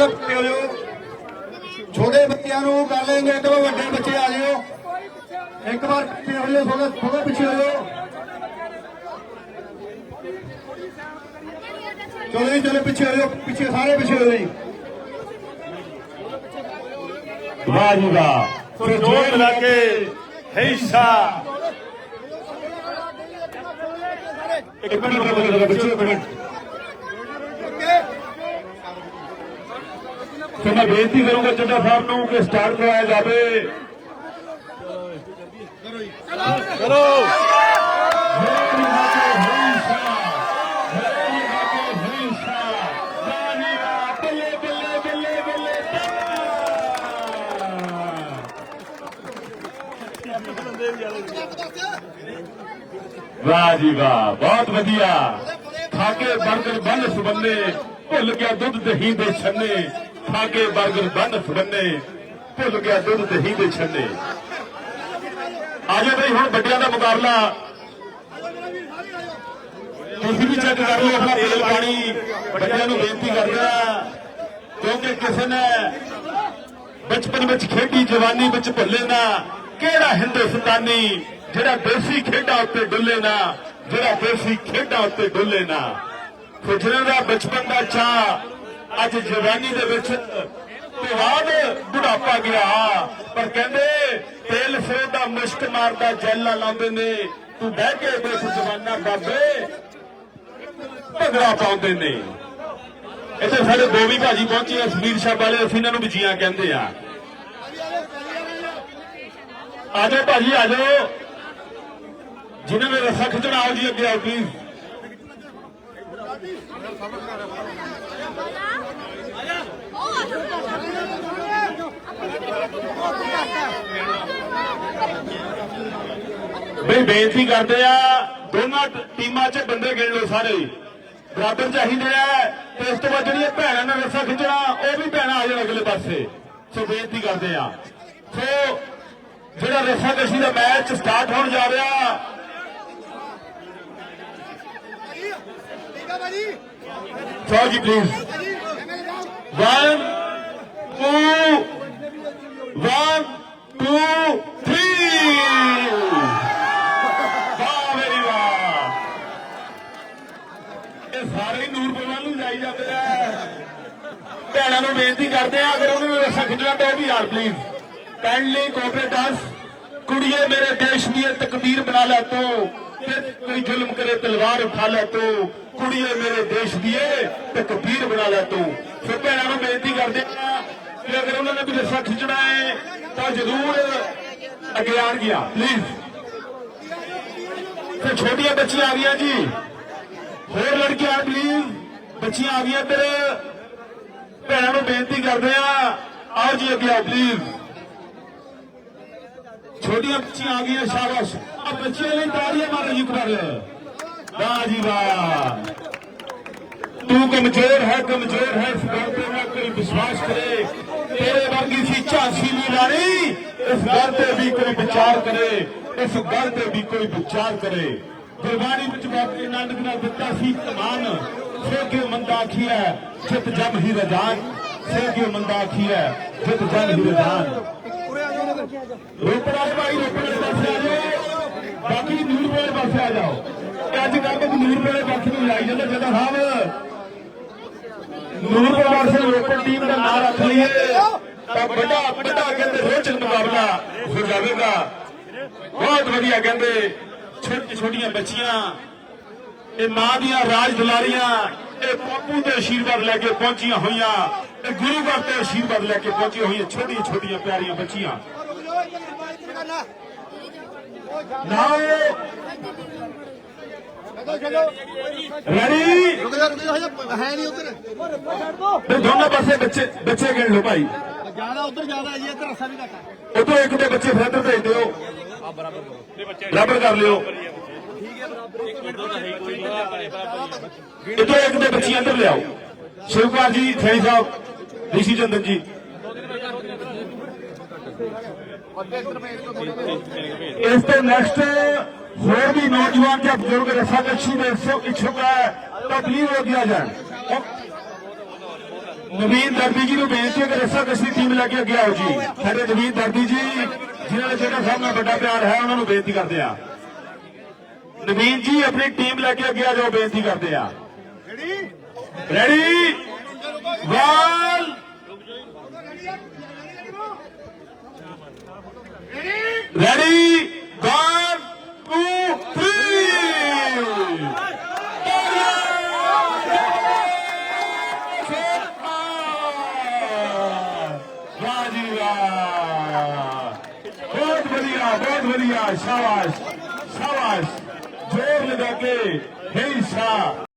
ਹੋ ਜਾਓ। ਛੋਟੇ ਬੱਚਿਆਂ ਨੂੰ ਕਰ ਲੈਂਗੇ ਇੱਕ ਵਾਰ ਵੱਡੇ ਬੱਚੇ ਆ ਜਿਓ ਇੱਕ ਵਾਰ ਪਿੱਛੇ ਹੋ ਜਾਓ ਥੋੜਾ ਥੋੜਾ ਪਿੱਛੇ ਹੋ ਜਾਓ। ਚਲੋ ਜੀ ਚਲੋ ਪਿੱਛੇ ਹੋ ਜਾਓ ਪਿੱਛੇ ਸਾਰੇ ਪਿੱਛੇ ਹੋ ਜੀ। ਵਾਹ ਜੀ ਵਾਹ ਸੋ ਜੋਰ ਲਾ ਕੇ ਹੈਸ਼ਾ। ਇੱਕ ਮਿੰਟ ਬੱਚੋ ਇੱਕ ਮਿੰਟ। ਸੋ ਮੈਂ ਬੇਨਤੀ ਕਰੂੰਗਾ ਚੱਡਾ ਸਾਹਿਬ ਨੂੰ ਕਿ ਸਟਾਰਟ ਕਰਵਾਇਆ ਜਾਵੇ? ਕਰੋ। ਵਾਹ ਜੀ ਵਾਹ ਬਹੁਤ ਵਧੀਆ। ਖਾ ਕੇ 버ਗਰ ਬੰਨ ਸੁਬੰਨੇ ਭੁੱਲ ਗਿਆ ਦੁੱਧ ਦਹੀਂ ਦੇ ਛੰਨੇ। ਖਾ ਕੇ ਬੰਨ ਸੁਬੰਨੇ ਭੁੱਲ ਗਿਆ ਦੁੱਧ ਦਹੀਂ ਦੇ ਛੰਨੇ। ਆਜੋ ਬਈ, ਹੁਣ ਵੱਡਿਆਂ ਦਾ ਮੁਕਾਬਲਾ। ਤੁਸੀਂ ਵੀ ਚੈੱਕ ਕਰ ਲਓ ਆਪਣਾ ਤੇਲ ਪਾਣੀ। ਵੱਡਿਆਂ ਨੂੰ ਬੇਨਤੀ ਕਰਦਾ ਕਿਉਂਕਿ ਕਿਸੇ ਨੇ ਬਚਪਨ ਵਿੱਚ ਖੇਡੀ, ਜਵਾਨੀ ਵਿੱਚ ਭੁੱਲੇ ਨਾ, ਕਿਹੜਾ ਹਿੰਦੁਸਤਾਨੀ ਜਿਹੜਾ ਦੇਸੀ ਖੇਡਾਂ ਉੱਤੇ ਡੁੱਲੇ ਨਾ, ਜਿਹੜਾ ਦੇਸੀ ਖੇਡਾਂ ਉੱਤੇ ਡੁੱਲੇ ਨਾ। ਖੁਜਰਾਂ ਦਾ ਬਚਪਨ ਦਾ ਚਾਹ ਅੱਜ ਜਵਾਨੀ ਦੇ ਵਿੱਚ ਤੇ ਬਾਅਦ ਬੁਢਾਪਾ ਗਿਆ। ਪਰ ਕਹਿੰਦੇ, ਤੇਲ ਸਿਰ ਦਾ ਮੁਸ਼ਕ ਮਾਰਦਾ, ਜੈਲਾ ਲਾਉਂਦੇ ਨੇ। ਤੂੰ ਬਹਿ ਕੇ ਦੇਖ ਜਵਾਨਾ ਬਾਬੇ, ਭਗੜਾ ਪਾਉਂਦੇ ਨੇ। ਇੱਥੇ ਸਾਡੇ ਦੋ ਵੀ ਭਾਜੀ ਪਹੁੰਚੇ ਆ ਸ਼ਾਹ ਵਾਲੇ, ਅਸੀਂ ਇਹਨਾਂ ਨੂੰ ਵਿਜੀਆਂ ਕਹਿੰਦੇ ਆ। ਆਜੋ ਭਾਜੀ ਆਜੋ ਜਿਨ੍ਹਾਂ ਨੇ ਰਸਾ ਖਿੱਚਣਾ ਆਓ ਜੀ ਅੱਗੇ ਆਓ ਪਲੀਜ਼ ਬਈ ਬੇਨਤੀ ਕਰਦੇ ਆ ਦੋਨਾਂ ਟੀਮਾਂ 'ਚ ਬੰਦੇ ਗਿਣ ਲਓ ਸਾਰੇ। ਬਰਾਬਰ ਚਾਹੀਦੇ ਆ ਤੇ ਇਸ ਤੋਂ ਬਾਅਦ ਜਿਹੜੀਆਂ ਭੈਣਾਂ ਨੇ ਰਸਾ ਖਿੱਚਣਾ ਉਹ ਵੀ ਭੈਣਾਂ ਆ ਜਾਣ ਅਗਲੇ ਪਾਸੇ। ਸੋ ਬੇਨਤੀ ਕਰਦੇ ਆ। ਸੋ ਜਿਹੜਾ ਰਸਾ ਕਸ਼ੀ ਦਾ ਮੈਚ ਸਟਾਰਟ ਹੋਣ ਜਾ ਰਿਹਾ ਸੋ ਜੀ ਪਲੀਜ਼ 1 2 1 2 3 ਵਾਹ ਮੇਰੀ ਵਾਹ ਇਹ ਸਾਰੇ ਹੀ ਨੂੰ ਜਾਈ ਜਾਂਦੇ ਆ। ਭੈਣਾਂ ਨੂੰ ਬੇਨਤੀ ਕਰਦੇ ਆ, ਅਗਰ ਉਹਨਾਂ ਨੂੰ ਰਸਾ ਖਿੱਚਣਾ ਤਾਂ ਵੀ ਯਾਰ ਪਲੀਜ਼ ਕਾਈਂਡਲੀ ਕੋਆਪਰੇਟ ਅਸ ਕੁੜੀਏ, ਮੇਰੇ ਦੇਸ਼ ਦੀ ਇਹ ਤਕਦੀਰ ਬਣਾ ਲੈ ਤੂੰ। ਤੇ ਕੋਈ ਜ਼ੁਲਮ ਕਰੇ, ਤਲਵਾਰ ਉਠਾ ਲੈ ਤੂੰ। ਕੁੜੀਏ, ਮੇਰੇ ਦੇਸ਼ ਦੀ ਤਕਬੀਰ ਬਣਾ ਲੈ ਤੂੰ। ਫਿਰ ਭੈਣਾਂ ਨੂੰ ਬੇਨਤੀ ਕਰਦੇ ਆ ਕਿ ਅਗਰ ਉਹਨਾਂ ਨੇ ਕੋਈ ਰਸਾ ਖਿੱਚਣਾ ਹੈ, ਤਾਂ ਜ਼ਰੂਰ ਅੱਗੇ ਆਣ ਗਿਆ ਪਲੀਜ਼ ਫਿਰ ਛੋਟੀਆਂ ਬੱਚੀਆਂ ਆ ਗਈਆਂ ਜੀ। ਹੋਰ ਲੜਕੀਆਂ ਪਲੀਜ਼ ਬੱਚੀਆਂ ਆ ਗਈਆਂ ਇੱਧਰ। ਭੈਣਾਂ ਨੂੰ ਬੇਨਤੀ ਕਰਦੇ ਆ ਆਓ ਜੀ ਅੱਗੇ ਆਓ ਪਲੀਜ਼ ਛੋਟੀਆਂ ਬੱਚੀਆਂ ਆ ਗਈਆਂ, ਸ਼ਾਬਾਸ਼। ਆ ਬੱਚਿਆਂ ਲਈ ਤਾੜੀਆਂ ਮਾਰੋ ਜੀ ਕਰ ਵਾਹ ਜੀ ਵਾਹ। ਤੂੰ ਕਮਜ਼ੋਰ ਹੈ ਕਮਜ਼ੋਰ ਹੈ ਇਸ ਗੱਲ ਤੇ ਨਾ ਕੋਈ ਵਿਸ਼ਵਾਸ ਕਰੇ ਤੇਰੇ ਵਰਗੀ ਸੀ ਝਾਂਸੀ ਦੀ ਰਾਣੀ ਇਸ ਗੱਲ ਤੇ ਵੀ ਕੋਈ ਵਿਚਾਰ ਕਰੇ ਇਸ ਗੱਲ ਤੇ ਵੀ ਕੋਈ ਵਿਚਾਰ ਕਰੇ ਗੁਰਬਾਣੀ ਵਿੱਚ ਬਾਬੇ ਨਾਨਕ ਨੇ ਦਿੱਤਾ ਸੀ ਕਮਾਨ ਸੇ ਕਿਉ ਮੰਦਾ ਆਖੀਐ ਜਿਤ ਜਮ ਹੀ ਰਜਾਨ ਸੇ ਕਿਉ ਮੰਦਾ ਆਖੀਐ ਜਿਤ ਜਮ ਹੀ ਰਜਾਨ ਰੋਪੜ ਵਾਲੇ ਭਾਈ ਰੋਪੜ ਵਾਲੇ ਪਾਸੇ ਆ ਜਾਓ ਬਾਕੀ ਨੂਰ ਵਾਲੇ ਪਾਸੇ ਆ ਜਾਓ ਤੇ ਅੱਜ ਕੱਲ੍ਹ ਤੱਕ ਨੂਰ ਵਾਲੇ ਪਾਸੇ ਨੂੰ ਲਾਈ ਜਾਂਦਾ ਜਦਾ ਸਾਹਿਬ ਨੂਰ ਸਿੰਘ ਰੋਪੜ ਟੀਮ ਦਾ ਨਾਮ ਰੱਖ ਲਈਏ ਤਾਂ ਵੱਡਾ ਵੱਡਾ ਕਹਿੰਦੇ ਰੋਚਕ ਮੁਕਾਬਲਾ ਹੋ ਜਾਵੇਗਾ ਬਹੁਤ ਵਧੀਆ ਕਹਿੰਦੇ ਛੋਟੀ ਛੋਟੀਆਂ ਬੱਚੀਆਂ। ਇਹ ਮਾਂ ਦੀਆਂ ਰਾਜ ਦੁਲਾਰੀਆਂ, ਇਹ ਬਾਪੂ ਦੇ ਆਸ਼ੀਰਵਾਦ ਲੈ ਕੇ ਪਹੁੰਚੀਆਂ ਹੋਈਆਂ। ਇਹ ਗੁਰੂ ਘਰ ਤੇ ਆਸ਼ੀਰਵਾਦ ਲੈ ਕੇ ਪਹੁੰਚੀਆਂ ਹੋਈਆਂ ਛੋਟੀਆਂ ਛੋਟੀਆਂ ਪਿਆਰੀਆਂ ਬੱਚੀਆਂ। ਨਾਓ। ਰੈਡੀ ਰੁਕ ਜਾ ਰੁਕ ਜਾ ਹੈ ਨਹੀਂ ਉਧਰ। ਦੋਨੋਂ ਪਾਸੇ ਬੱਚੇ ਬੱਚੇ ਗਿਣ ਲਓ ਭਾਈ। ਜ਼ਿਆਦਾ ਉਧਰ ਜ਼ਿਆਦਾ ਜੀ ਇੱਧਰ ਰਸਾ ਵੀ ਘੱਟ ਉਧਰੋਂ ਇੱਕ ਦੇ ਬੱਚੇ ਫਿਰ ਇੱਧਰ ਭੇਜ ਦਿਓ। ਬਰਾਬਰ ਕਰ ਲਿਓ। ਇਧਰ ਇੱਕ ਦੇ ਬੱਚੇ ਅੰਦਰ ਲਿਆਓ। ਸ਼ਿਵਕੁਮਾਰ ਜੀ ਥੈਣੀ ਸਾਹਿਬ ਰਿਸ਼ੀ ਚੰਦਨ ਜੀ। ਇਸ ਤੋਂ ਨੈਕਸਟ ਹੋਰ ਵੀ ਨੌਜਵਾਨ ਜਾਂ ਬਜ਼ੁਰਗ ਰਸਾਕਸ਼ੀ ਦੇ ਸੋ ਇਛੁਕ ਹੈ ਤਾਂ ਪਲੀਜ਼ ਹੋ ਗਿਆ ਜਾਣ। ਨਵੀਨ ਦਰਦੀ ਜੀ ਨੂੰ ਬੇਨਤੀ ਹੈ ਕਿ ਰਸਾ ਕਸ਼ੀ ਟੀਮ ਲੈ ਕੇ ਅੱਗੇ ਆਓ ਜੀ। ਸਾਡੇ ਨਵੀਨ ਦਰਦੀ ਜੀ, ਜਿਨ੍ਹਾਂ ਦਾ ਜਿਹੜਾ ਸਭ ਨਾਲ ਵੱਡਾ ਪਿਆਰ ਹੈ, ਉਹਨਾਂ ਨੂੰ ਬੇਨਤੀ ਕਰਦੇ ਆ ਨਵੀਨ ਜੀ, ਆਪਣੀ ਟੀਮ ਲੈ ਕੇ ਅੱਗੇ ਆ ਜਾਓ ਜੀ ਵਾਹ। ਬਹੁਤ ਵਧੀਆ ਬਹੁਤ ਵਧੀਆ। ਸ਼ਾਬਾਸ਼ ਸ਼ਾਬਾਸ਼। ਜੋਰ ਲਗਾ ਕੇ ਹੇ ਸ਼ਾਹ